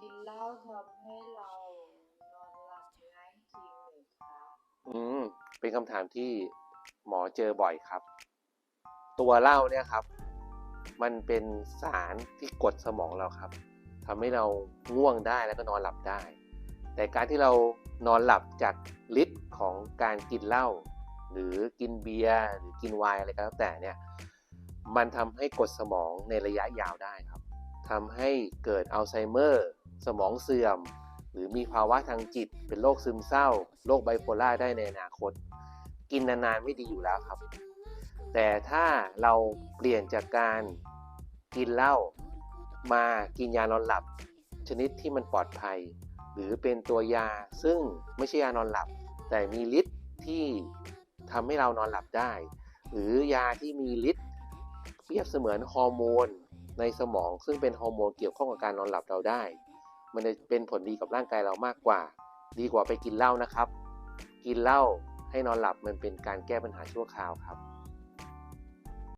กินเหล้าทำให้เรานอนหลับง่ายจริงหรือคะอืม เป็นคำถามที่หมอเจอบ่อยครับ ตัวเหล้าเนี่ยครับ มันเป็นสารที่กดสมองเราครับทำให้เราง่วงได้แล้วก็นอนหลับได้ แต่การที่เรานอนหลับจากฤทธิ์ของการกินเหล้าหรือกินเบียร์หรือกินไวน์อะไรก็แล้วแต่เนี่ย มันทำให้กดสมองในระยะยาวได้ครับทำให้เกิดอัลไซเมอร์ สมองเสื่อม หรือมีภาวะทางจิต เป็นโรคซึมเศร้า โรคไบโพล่าได้ในอนาคต กินนานๆไม่ดีอยู่แล้วครับ แต่ถ้าเราเปลี่ยนจากการกินเหล้ามากินยานอนหลับ ชนิดที่มันปลอดภัย หรือเป็นตัวยาซึ่งไม่ใช่ยานอนหลับ แต่มีฤทธิ์ที่ทำให้เรานอนหลับได้ หรือยาที่มีฤทธิ์เปรียบเสมือนฮอร์โมนในสมองซึ่งเป็นฮอร์โมนเกี่ยวข้องกับการนอนหลับเราได้ มันจะเป็นผลดีกับร่างกายเรามากกว่า ดีกว่าไปกินเหล้านะครับ กินเหล้าให้นอนหลับมันเป็นการแก้ปัญหาชั่วคราวครับ